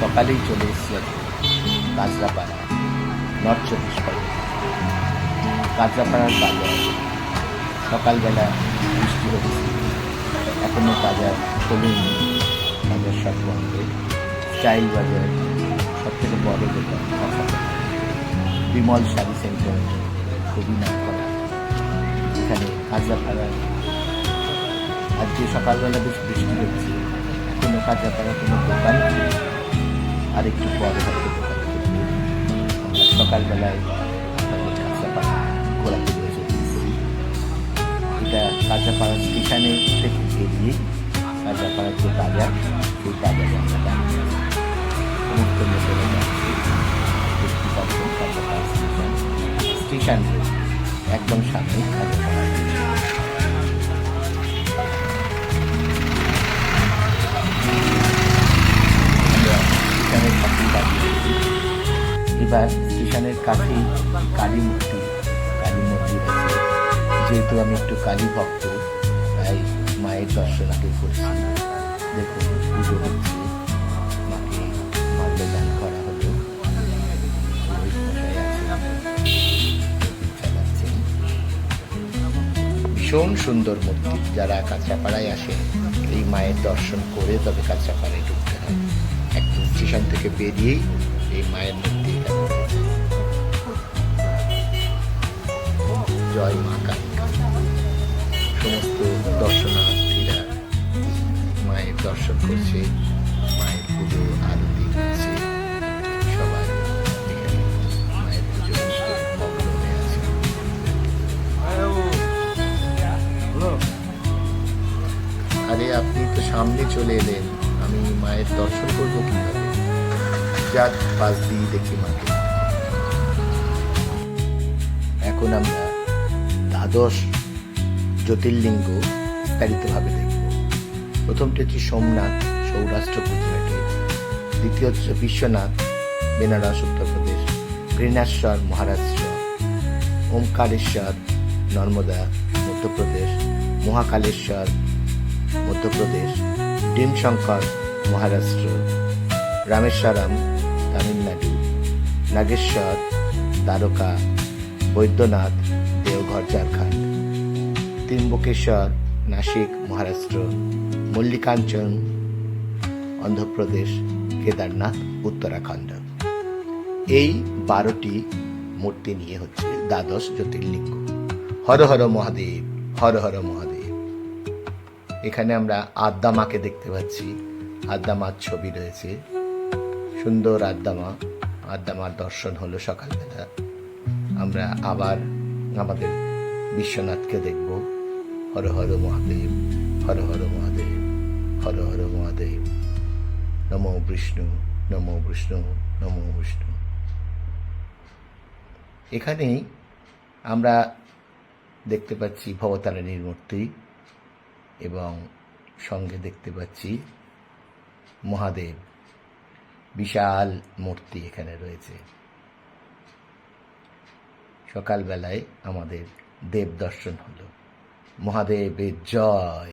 সকালেই চলে এসেছি আজকে কাজরাপাড়া নর্থ চব্বিশ পরগনা কাজরাপাড়ার বাজার। সকালবেলা বৃষ্টি হচ্ছে। এখনও বাজার খোলেনি। বাজার সব বন্ধ। স্টাইল বাজার সব থেকে বড় দোকান বিমল শাড়ি সেন্টার খুবই নাম করা এখানে কাজরাপাড়ার আজকে সকালবেলা বেশ বৃষ্টি হচ্ছে। কোনো কাজরাপাড়া কোনো দোকান নেই। আর একটু পরে সকালবেলায় এটা কাঁচাপাড়া স্টেশনে থেকে বেরিয়ে কাঁচাপাড়ার যে বাজার, সেই বাজারে আমরা একদম সামনে কাঁচাপাড়া এবার স্টেশনের কাছেই কালী মূর্তি, কালী মন্দির আছে। যেহেতু আমি একটু কালী ভক্ত, তাই মায়ের দর্শন আগে করছি। দেখুন, পুজো হচ্ছে। ভীষণ সুন্দর মূর্তি, যারা কাঁচাপাড়ায় আসে, এই মায়ের দর্শন করে তবে কাঁচাপাড়ায় ঢুকতে হয়। একদম স্টেশন থেকে বেরিয়েই এই মায়ের মূর্তি জয় মা সমস্ত দর্শনার্থীরা মায়ের দর্শন করছে, মায়ের পুজো আরতি করছে। আরে, আপনি তো সামনে চলে এলেন। আমি মায়ের দর্শন করব কীভাবে? যাক পাশ দিয়ে দেখি মাকে। এখন আমরা দ্বাদশ জ্যোতির্লিঙ্গ বিস্তারিতভাবে দেখব। প্রথমটি হচ্ছে সোমনাথ সৌরাষ্ট্র গুজরাটে দ্বিতীয় হচ্ছে বিশ্বনাথ বেনারস উত্তরপ্রদেশ গ্রীনাশ্বর মহারাষ্ট্র, ওমকারেশ্বর নর্মদা মধ্যপ্রদেশ মহাকালেশ্বর মধ্যপ্রদেশ ডিমশঙ্কর মহারাষ্ট্র, রামেশ্বরম তামিলনাড়ু, নাগেশ্বর দ্বারকা, বৈদ্যনাথ দেওঘর ঝাড়খণ্ড ত্রিম্বকেশ্বর নাসিক, মহারাষ্ট্র, মল্লিকাঞ্চন, অন্ধ্রপ্রদেশ, কেদারনাথ, উত্তরাখণ্ড। এই বারোটি মূর্তি নিয়ে হচ্ছে দ্বাদশ জ্যোতির্লিঙ্গ। হর হর মহাদেব, হর হর মহাদেব। এখানে আমরা আদ্দামাকে দেখতে পাচ্ছি। আদ্দামার ছবি রয়েছে। সুন্দর আদ্দামা আদ্দামার দর্শন হলো সকালবেলা। আমরা আবার আমাদের বিশ্বনাথকে দেখব। হর হর মহাদেব, হর হর মহাদেব, হর হর মহাদেব। নম বিষ্ণু নম বিষ্ণু নম বিষ্ণু। এখানেই আমরা দেখতে পাচ্ছি ভবতারিণীর মূর্তি এবং সঙ্গে দেখতে পাচ্ছি মহাদেব। বিশাল মূর্তি এখানে রয়েছে। সকালবেলায় আমাদের দেব দর্শন হলো। মহাদেবের জয়।